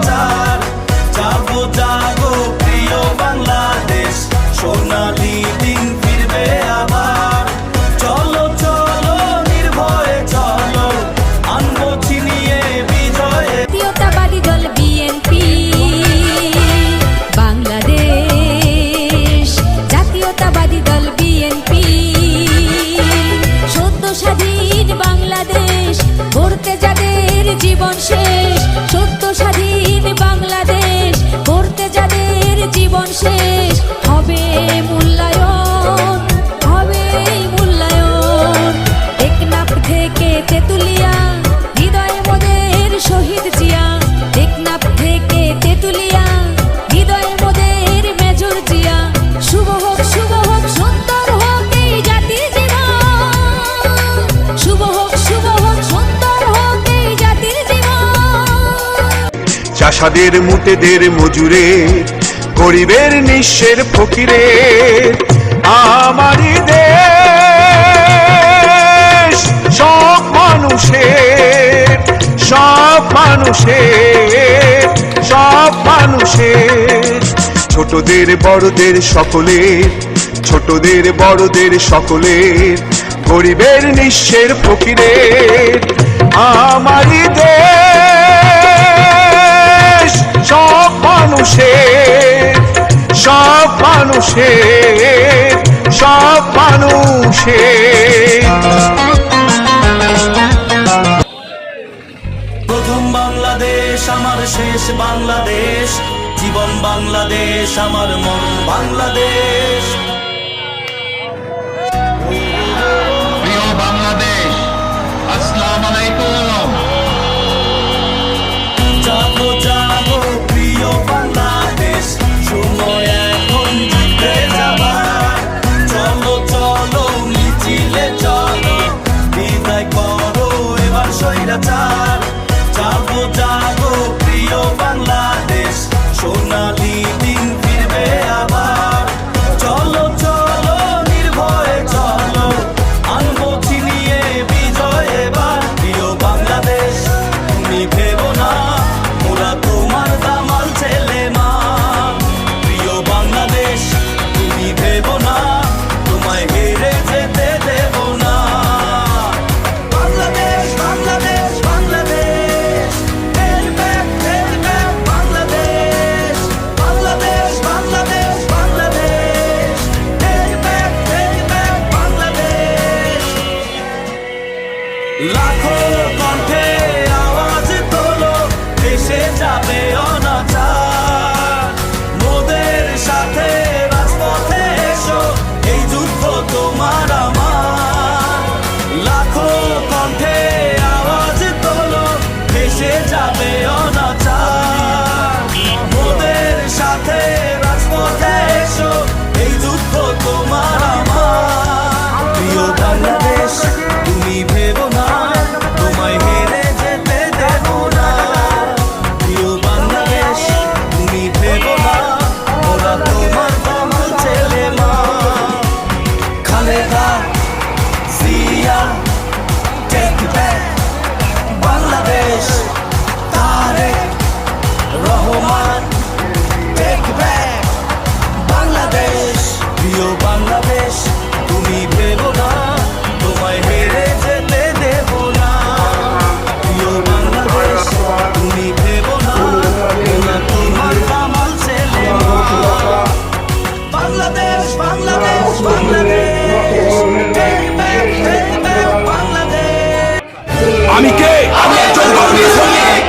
다 প্রাসাদের মুটেদের মজুরে, গরিবের নিঃসের ফকিরে আমারি দেশ। সব মানুষের সব মানুষের সব মানুষের। ছোটদের, বড়দের সকলের, ছোটদের, বড়দের সকলের, গরিবের নিঃস্বের ফকিরের। মানুষের সব মানুষে প্রথম বাংলাদেশ আমার শেষ বাংলাদেশ। জীবন বাংলাদেশ আমার মন বাংলাদেশ। লাখো কণ্ঠে আওয়াজ তোলো ভেসে যাবে অন আমি কে? আমি একজন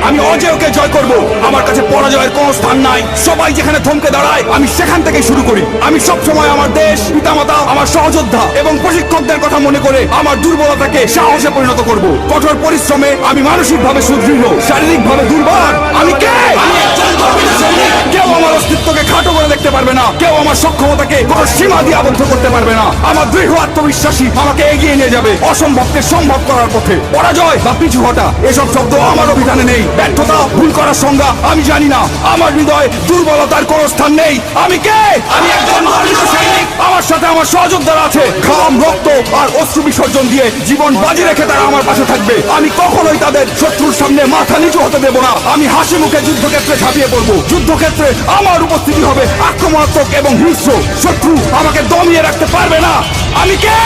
আমি অজয়কে জয় করব। আমার কাছে পরাজয়ের কোনো স্থান নাই। সবাই যেখানে থমকে দাঁড়ায়, আমি সেখান থেকে শুরু করি। আমি সব সময় আমার দেশ, পিতামাতা, আমার সহযোদ্ধা এবং প্রশিক্ষকদের কথা মনে করে আমার দুর্বলতাকে সাহসে পরিণত করব। কঠোর পরিশ্রমে আমি মানসিকভাবে সুদৃঢ়, শারীরিকভাবে দুর্বল। আমি কে? আমি একজন আমার অস্তিত্বকে খাটো করে দেখতে পারবে না। কেউ আমার সক্ষমতাকে কোনো সীমা দিয়ে আবদ্ধ করতে পারবে না। আমার দৃঢ় আত্মবিশ্বাসী আমাকে এগিয়ে নিয়ে যাবে অসম্ভবকে সম্ভব করার পথে। পরাজয় বা পিছু হটা, এসব শব্দ আমার অভিধানে নেই। ব্যর্থতা, ভুল করার সংজ্ঞা, আমি জানি না। আমার হৃদয় দুর্বলতার কোনো স্থান নেই। আমি কে? আমি একজন আমার সাথে আমার সহযোদ্ধারা আছে। খাম রক্ত আর অশ্রু বিসর্জন দিয়ে জীবন বাজি রেখে তারা আমার পাশে থাকবে। আমি কখনোই তাদের শত্রুর সামনে মাথা নিচু হতে দেবো না। আমি হাসি মুখে যুদ্ধক্ষেত্রে ঝাঁপিয়ে পড়ব। যুদ্ধক্ষেত্রে আমার উপস্থিতি হবে আক্রমণাত্মক এবং হিংস্র। শত্রু আমাকে দমিয়ে রাখতে পারবে না। আমি কে?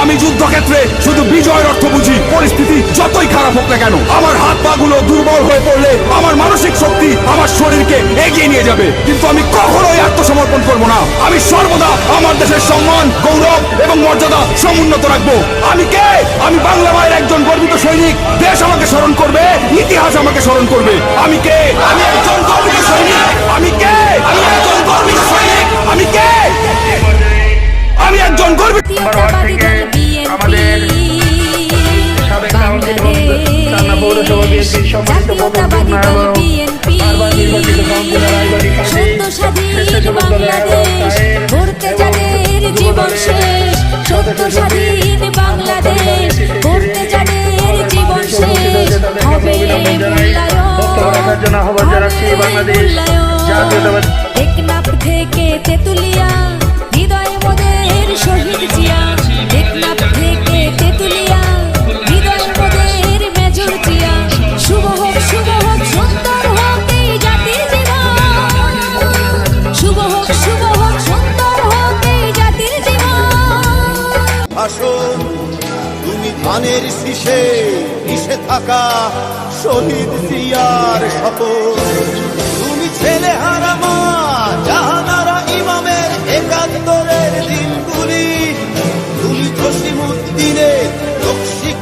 আমি যুদ্ধক্ষেত্রে শুধু বিজয়ের অর্থ বুঝি। পরিস্থিতি যতই খারাপ হোক না কেন, আমার হাত পা গুলো দুর্বল হয়ে পড়লে আমার মানসিক শক্তি আমার শরীরকে এগিয়ে নিয়ে যাবে। কিন্তু আমি কখনোই আত্মসমর্পণ করব না। আমি সর্বদা আমার দেশের সম্মান, গৌরব এবং মর্যাদা সমুন্নত রাখব। আমি কে? আমি বাংলা মায়ের একজন গর্বিত সৈনিক। দেশ আমাকে স্মরণ করবে, ইতিহাস আমাকে স্মরণ করবে। আমি কে? আমি আমি একজন গর্বিত জাতীয়তাবাদী দল সাবেক কাউন্সিল পৌরসভা বিএনপির সম্মানিত জাতীয়তাবাদী দল বারবার নির্বাচিত কাউন্সিলর আইবারি খান স্বেচ্ছাসেবক দলের বাংলাদেশ এবং জীবন শেষ। সত্য বাংলাদেশ গড়তে যাদের জীবন শেষ। হবে বক্তব্য রাখার জন্য আহ্বান জানাচ্ছি বাংলাদেশ জাতীয়তাবাদী টেকনাফ থেকে আসুন তুমি ধানের শীষে মিশে থাকা শহীদ সিয়ার শপথ। তুমি ছেলে হারামা